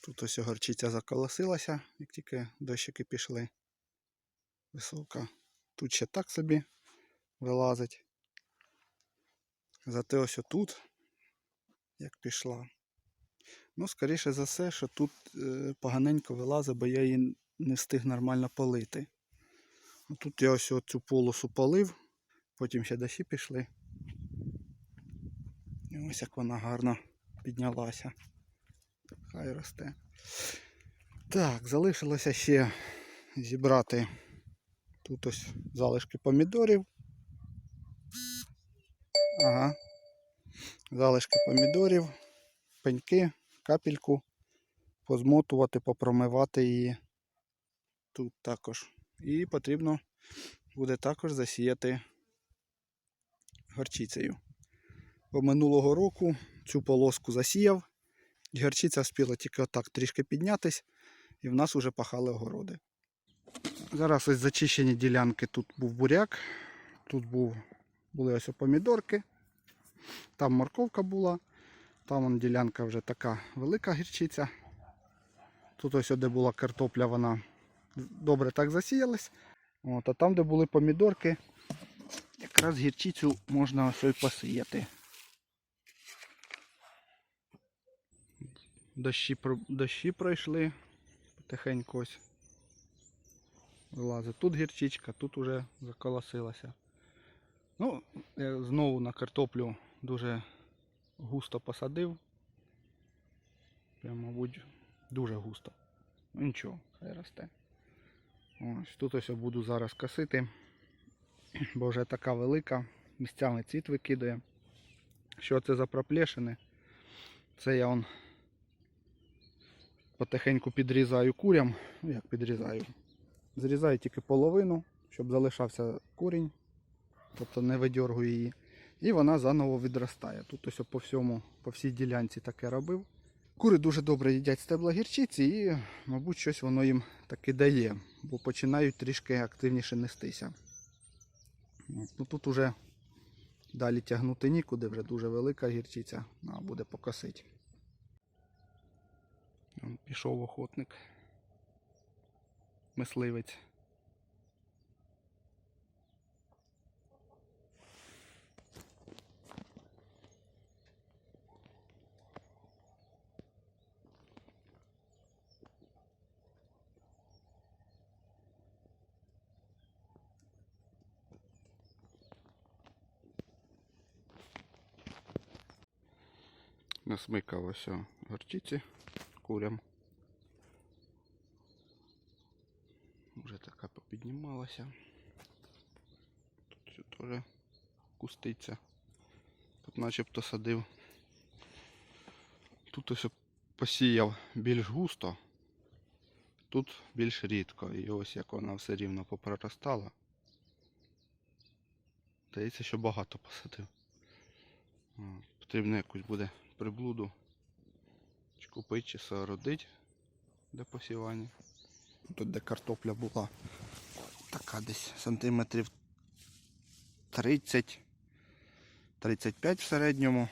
Тут ось горчиця заколосилася, як тільки дощики пішли. Висока. Тут ще так собі вилазить. Зате ось отут, як пішла. Ну, скоріше за все, що тут е, поганенько вилазить, бо я її не встиг нормально полити. Тут я ось цю полосу полив, потім ще дощі пішли. І ось як вона гарно піднялася. Хай росте. Так, залишилося ще зібрати тут ось залишки помідорів. Ага. Залишки помідорів, пеньки, капельку, позмотувати, попромивати її тут також. І потрібно буде також засіяти горчицею. Бо минулого року цю полоску засіяв, і горчиця встигла тільки отак трішки піднятись, і в нас вже пахали огороди. Зараз ось зачищені ділянки. Тут був буряк, тут був, були ось помідорки, там морковка була, там вон ділянка вже така велика гірчиця. Тут ось де була картопля, вона добре так засіялась. От, а там, де були помідорки, якраз гірчицю можна ось посіяти. Дощі, дощі пройшли, потихеньку ось вилазить. Тут гірчичка, тут уже заколосилася. Ну, я знову на картоплю дуже густо посадив. Прям, мабуть, дуже густо. Ну нічого, хай росте. Ось тут ось буду зараз косити, бо вже така велика, місцями цвіт викидає. Що це за проплешини? Це я он потихеньку підрізаю курям. Ну як підрізаю? Зрізаю тільки половину, щоб залишався корінь, тобто не видьоргую її. І вона заново відростає. Тут ось по всьому, по всій ділянці таке робив. Кури дуже добре їдять стебла гірчиці і, мабуть, щось воно їм таки дає, бо починають трішки активніше нестися. Ну, тут уже далі тягнути нікуди, вже дуже велика гірчиця, а буде покосить. Вон Пішов охотник, мисливець. О горчиці курям. Вже така попіднімалася. Тут все теж куститься. Тут начебто садив. Тут ось посіяв більш густо, тут більш рідко. І ось як вона все рівно попроростала. Здається, що багато посадив. Потрібно якусь буде приблуду чи купити, чи соорудити для посівання. Тут де картопля була така десь сантиметрів 30 35 в середньому.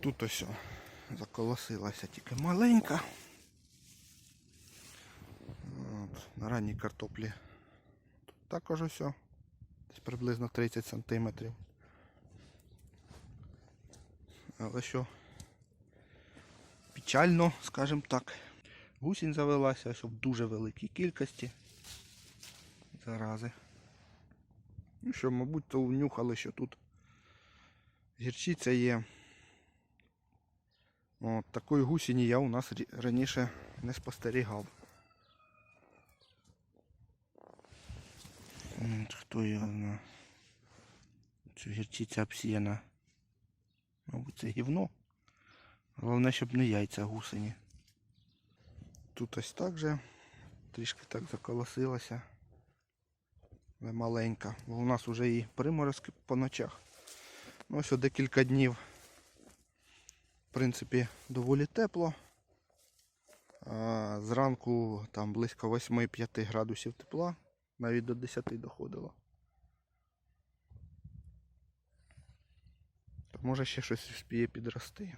Тут ось заколосилася тільки маленька. От, на ранній картоплі тут також ось десь приблизно 30 сантиметрів. Але що печально, скажімо так. Гусінь завелася, що в дуже великій кількості. Зарази. Ну що, мабуть, то внюхали, що тут гірчиця є. От, такої гусіні я у нас раніше не спостерігав. От, хто його знає. Ця гірчиця обсіяна. Мабуть, це гівно. Головне, щоб не яйця гусені. Тут ось так же. Трішки так заколосилася. Але маленька. Бо у нас вже і приморозки по ночах. Ну, ось декілька днів. В принципі, доволі тепло. А зранку там близько 8-5 градусів тепла. Навіть до 10 доходило. То може ще щось вспіє підрости.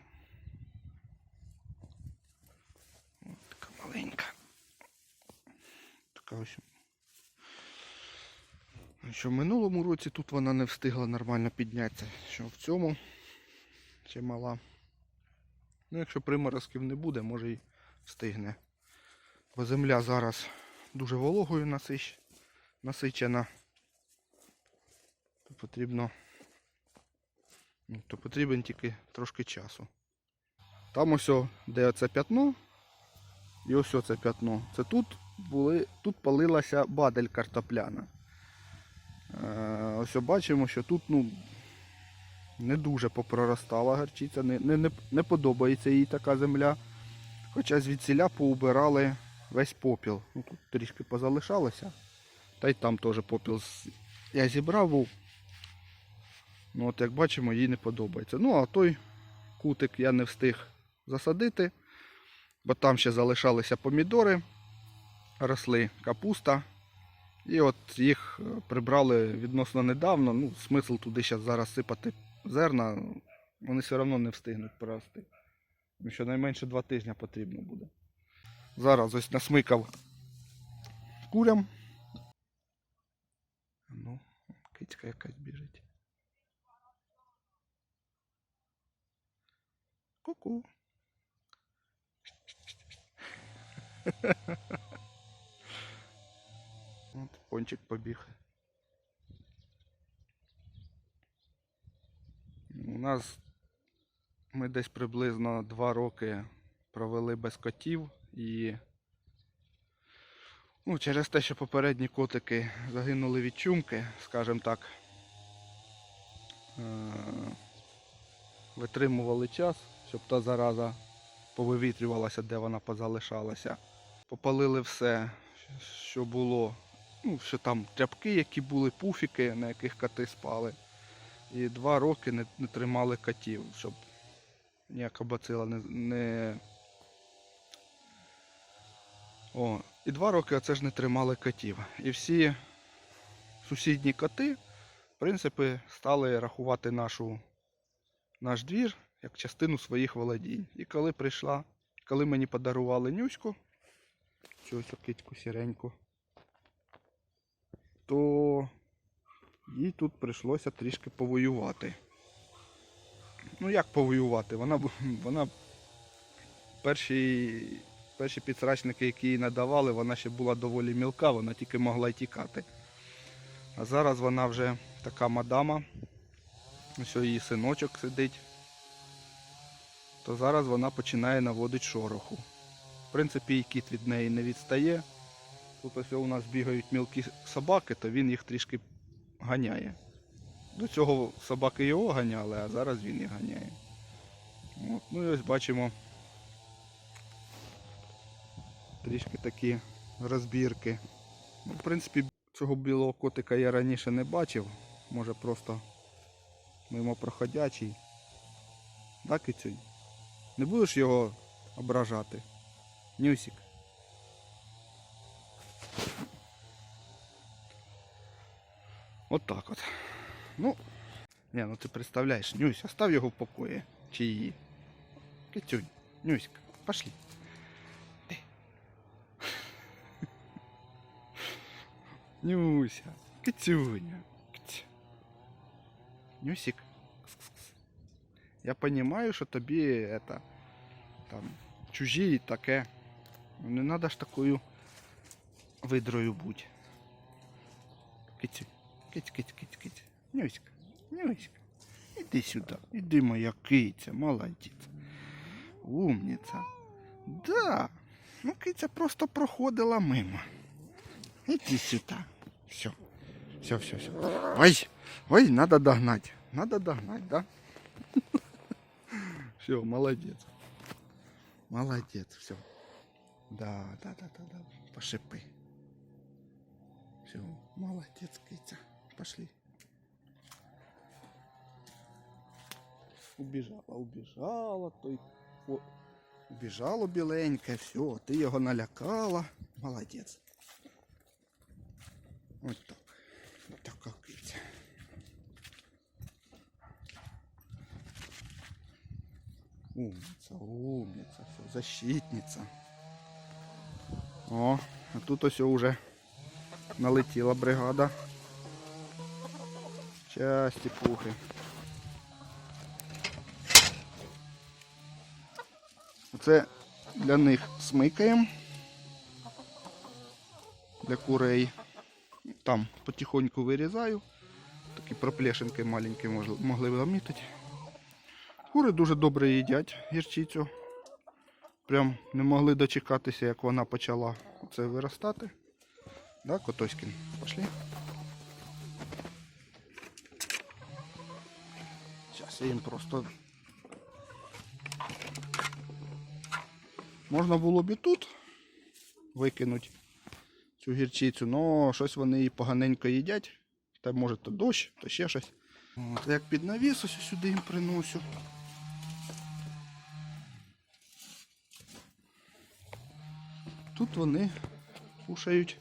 Ось. Що в минулому році тут вона не встигла нормально піднятися, що в цьому ще мала. Ну, якщо приморозків не буде, може й встигне. Бо земля зараз дуже вологою насич... насичена. То потрібно. ну, То потрібен тільки трошки часу. Там ось, де оце п'ятно, і ось це п'ятно. Це тут були, тут палилася бадель картопляна. Е, ось бачимо, що тут ну, не дуже попроростала гарчиця, не, не, не, подобається їй така земля. Хоча звідсіля поубирали весь попіл. Ну, тут трішки позалишалося. Та й там теж попіл я зібрав був. Ну от як бачимо, їй не подобається. Ну а той кутик я не встиг засадити, бо там ще залишалися помідори, росли капуста. І от їх е, прибрали відносно недавно. Ну, смисл туди зараз зараз сипати зерна, вони все одно не встигнуть прорости. Щонайменше два тижні потрібно буде. Зараз ось насмикав курям. Ну, кицька якась біжить. Ку-ку. От пончик побіг. У нас ми десь приблизно два роки провели без котів і ну, через те, що попередні котики загинули від чумки, скажімо так, е- витримували час, щоб та зараза повивітрювалася, де вона позалишалася. Попалили все, що було. Ну, що там тряпки, які були, пуфіки, на яких коти спали. І два роки не, не тримали котів, щоб ніяка бацила не, не. О, і два роки оце ж не тримали котів. І всі сусідні коти, в принципі, стали рахувати нашу, наш двір як частину своїх володінь. І коли прийшла, коли мені подарували нюську, цю китьку сіреньку, то їй тут прийшлося трішки повоювати. Ну як повоювати? Вона, вона перші, перші підсрачники, які їй надавали, вона ще була доволі мілка, вона тільки могла й тікати. А зараз вона вже така мадама. Ось її синочок сидить. То зараз вона починає наводити шороху. В принципі, і кіт від неї не відстає. Тут ось у нас бігають мілкі собаки, то він їх трішки ганяє. До цього собаки його ганяли, а зараз він їх ганяє. От. Ну і ось бачимо трішки такі розбірки. Ну, в принципі, цього білого котика я раніше не бачив. Може просто мимо проходячий. Так, Кицюнь? Не будеш його ображати? Нюсик. От так от. Ну, не, ну ти представляєш, Нюсь, остав його в покої. Чи її. Китюнь, Нюська, пошли. Ти. Нюся, Китюня. Кить. Нюсик. Кс-кс-кс. Я понимаю, що тобі это, там, чужі і таке. Ну, Не треба ж такою видрою бути. Кицю, киць, киць, киць, киць. Нюська, Нюська. Іди сюди, іди моя киця, молодець. Умниця. Да. Ну, киця просто проходила мимо. Іди сюди. Все. Все, все, все. Ой, ой, надо догнать. Надо догнать, да? Все, молодец. Молодец, все. Да, да, да, да, да. Пошипы. Все, молодец, киця. Пошли. Убіжала, убіжала той. О, убіжало біленьке, все, ти його налякала. Молодець. Ось так. Ось така киця. Умница, умница, все, защитница. О, а тут ось уже налетіла бригада. Часті пухи. Оце для них смикаємо. Для курей. Там потихоньку вирізаю. Такі проплешинки маленькі могли б замітити. Кури дуже добре їдять гірчицю. Прям не могли дочекатися, як вона почала це виростати. Да, Котоськін? Пошли. Я їм просто. Можна було б і тут викинути цю гірчицю, але щось вони її поганенько їдять. Та може то дощ, то ще щось. От, як під навіс ось сюди їм приносю. Тут вони кушають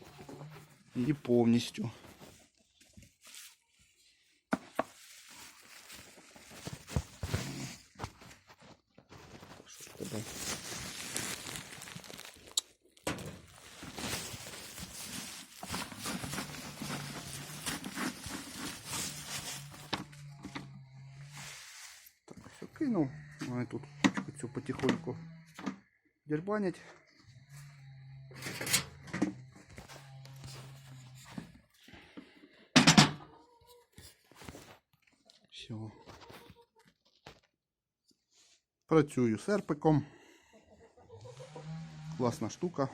її повністю. Так, все кинув. Вони тут цю потихоньку дербанять. Все. Працюю серпиком. Класна штука.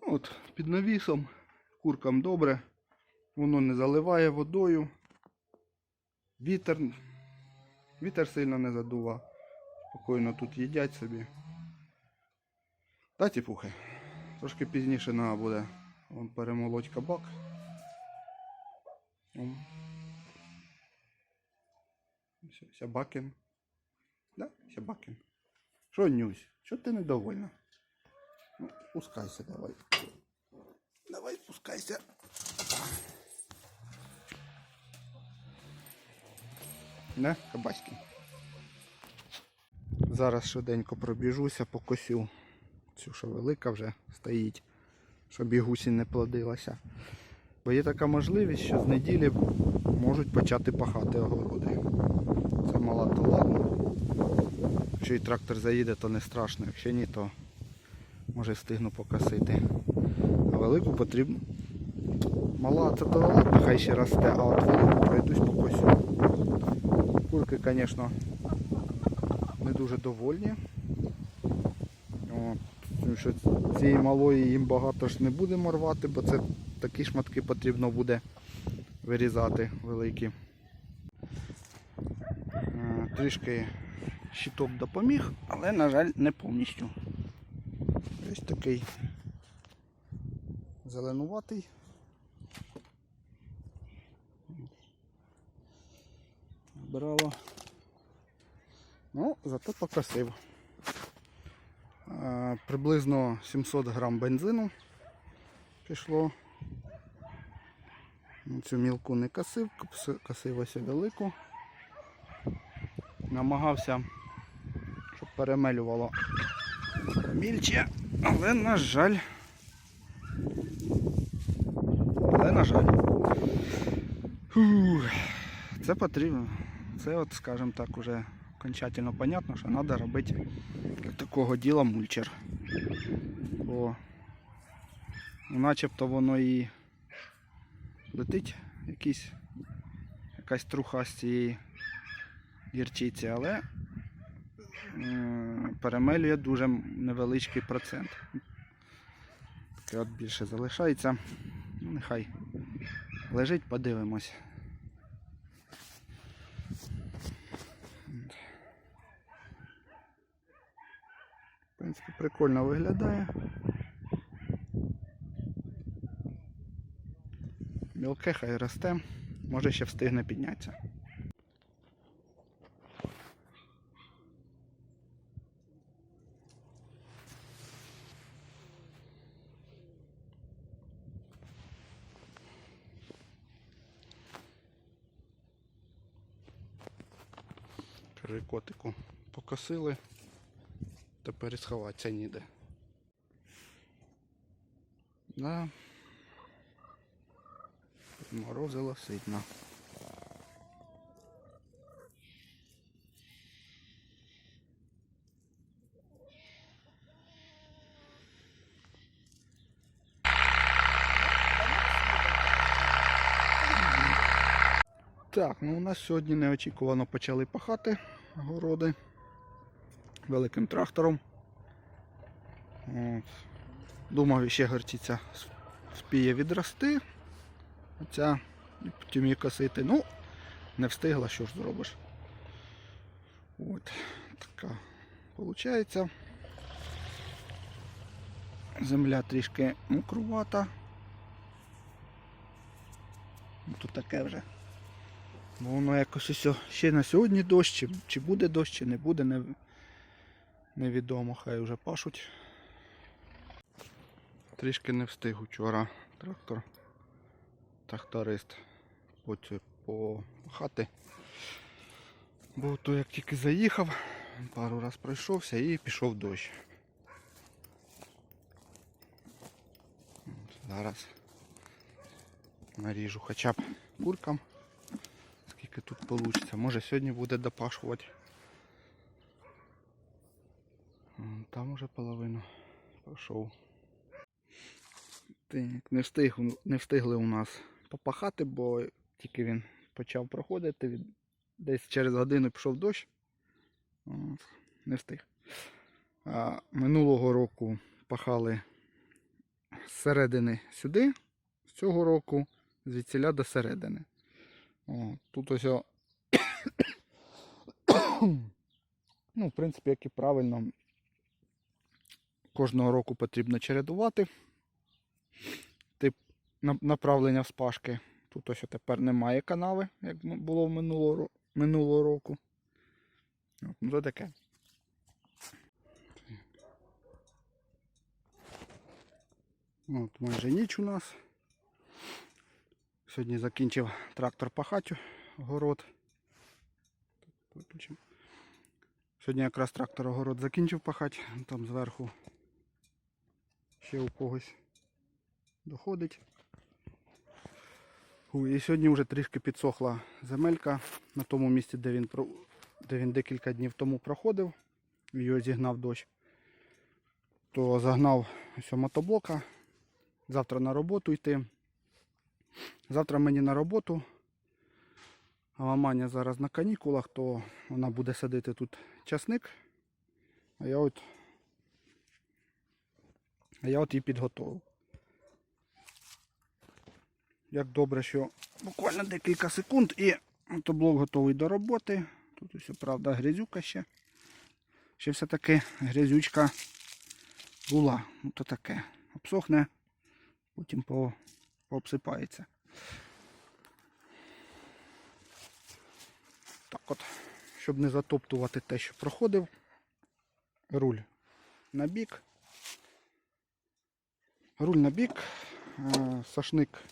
От, під навісом. Куркам добре. Воно не заливає водою. Вітер. Вітер сильно не задува. Спокійно тут їдять собі. Та ті пухи. Трошки пізніше треба буде вон перемолоть кабак. Сябакін. Да? Сябакін. Що, Нюсь? Що ти недовольна? Ну, спускайся давай. Давай спускайся. Не, кабаськи. Зараз швиденько пробіжуся, покосю. Цю, що велика вже стоїть, щоб і гусінь не плодилася. Бо є така можливість, що з неділі можуть почати пахати огороди. Це мала то ладно. Якщо і трактор заїде, то не страшно. Якщо ні, то може встигну покосити. А велику потрібно. Мала це то ладно, хай ще росте, а от велику пройдусь покосю. Курки, звісно, не дуже довольні. От, тому що цієї малої їм багато ж не будемо рвати, бо це такі шматки потрібно буде вирізати великі. Е, Трішки щиток допоміг, але, на жаль, не повністю. Ось такий зеленуватий. Брало. Ну, зато покосив. Е, Приблизно 700 грам бензину пішло. Ну, Цю мілку не косив, кос- косив велику. Намагався, щоб перемелювало мільче, але на жаль. Але на жаль. Фух. Це потрібно. Це от, скажімо так, уже окончательно понятно, що треба робити для такого діла мульчер. Бо начебто воно і летить якийсь, якась труха з цієї гірчиці, але перемелює дуже невеличкий процент. Таке от більше залишається. Ну, нехай лежить, подивимось. В принципі, прикольно виглядає. Мілке хай росте, може ще встигне піднятися. Котику покосили, тепер і сховатися ніде. Да. Морозило сильно. Так, ну у нас сьогодні неочікувано почали пахати городи великим трактором. От. Думав, ще горчиця спіє відрости. І потім її косити. Ну, не встигла, що ж зробиш. От, така виходить. Земля трішки мокрувата. Ну, Тут таке вже. Бо воно якось ось ще на сьогодні дощ, чи, чи буде дощ, чи не буде, не, невідомо, хай вже пашуть. Трішки не встиг учора трактор, тракторист похати. Бо то як тільки заїхав, пару раз пройшовся і пішов дощ. Зараз наріжу хоча б куркам. Скільки тут вийде. Може сьогодні буде допашувати. Там уже половину пішов. Так, не, встиг, не встигли у нас попахати, бо тільки він почав проходити. від- Десь через годину пішов дощ. От, не встиг. А, минулого року пахали з середини сюди, з цього року звідсіля до середини. Тут ось. ну, в принципі, як і правильно, кожного року потрібно чередувати тип на- направлення вспашки. Тут ось тепер немає канави, як було в минулого, минулого року. От, Ну, то таке. От, майже ніч у нас. Сьогодні закінчив трактор пахати город. Так, виключимо. Сьогодні якраз трактор огород закінчив пахати, там зверху ще у когось доходить. І сьогодні вже трішки підсохла земелька на тому місці, де він, де він декілька днів тому проходив. Його зігнав дощ. То загнав ось мотоблока. Завтра на роботу йти. Завтра мені на роботу. А маманя зараз на канікулах, то вона буде садити тут часник. А я от, а я от її підготував. Як добре, що буквально декілька секунд і мотоблок готовий до роботи. Тут усе, правда, грязюка ще. Ще все-таки грязючка була. Ну то таке. Обсохне, потім по, пообсипається. Так от, щоб не затоптувати те, що проходив, руль на бік. Руль на бік, е, сашник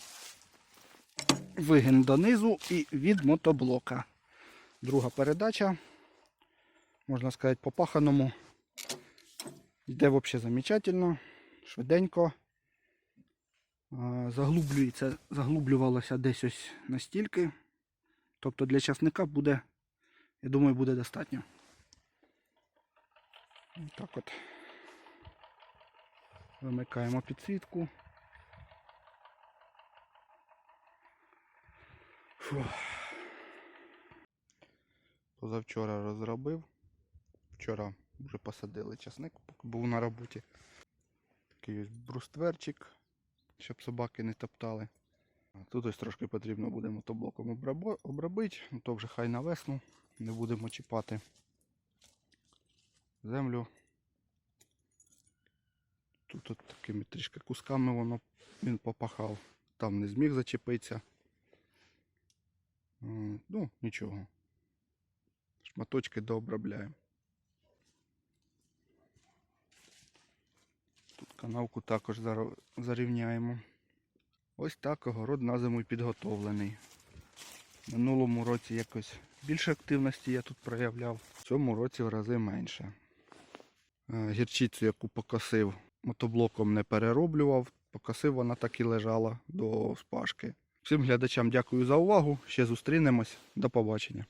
вигін донизу і від мотоблока. Друга передача, можна сказати, по паханому. Йде взагалі замечательно, швиденько. Заглублюється, заглублювалося десь ось настільки. Тобто для часника буде, я думаю, буде достатньо. Так от. Вимикаємо підсвітку. Позавчора розробив. Вчора вже посадили часник, поки був на роботі. Такий ось брустверчик, щоб собаки не топтали. Тут ось трошки потрібно буде мотоблоком обробити, ну то вже хай на весну. Не будемо чіпати землю. Тут от такими трішки кусками воно він попахав. Там не зміг зачепитися. Ну, нічого. Шматочки дообробляємо. Канавку також зарівняємо. Ось так огород на зиму підготовлений. Минулому році якось більше активності я тут проявляв. В цьому році в рази менше. Е, Гірчицю, яку покосив, мотоблоком не перероблював. Покосив вона так і лежала до спашки. Всім глядачам дякую за увагу. Ще зустрінемось. До побачення.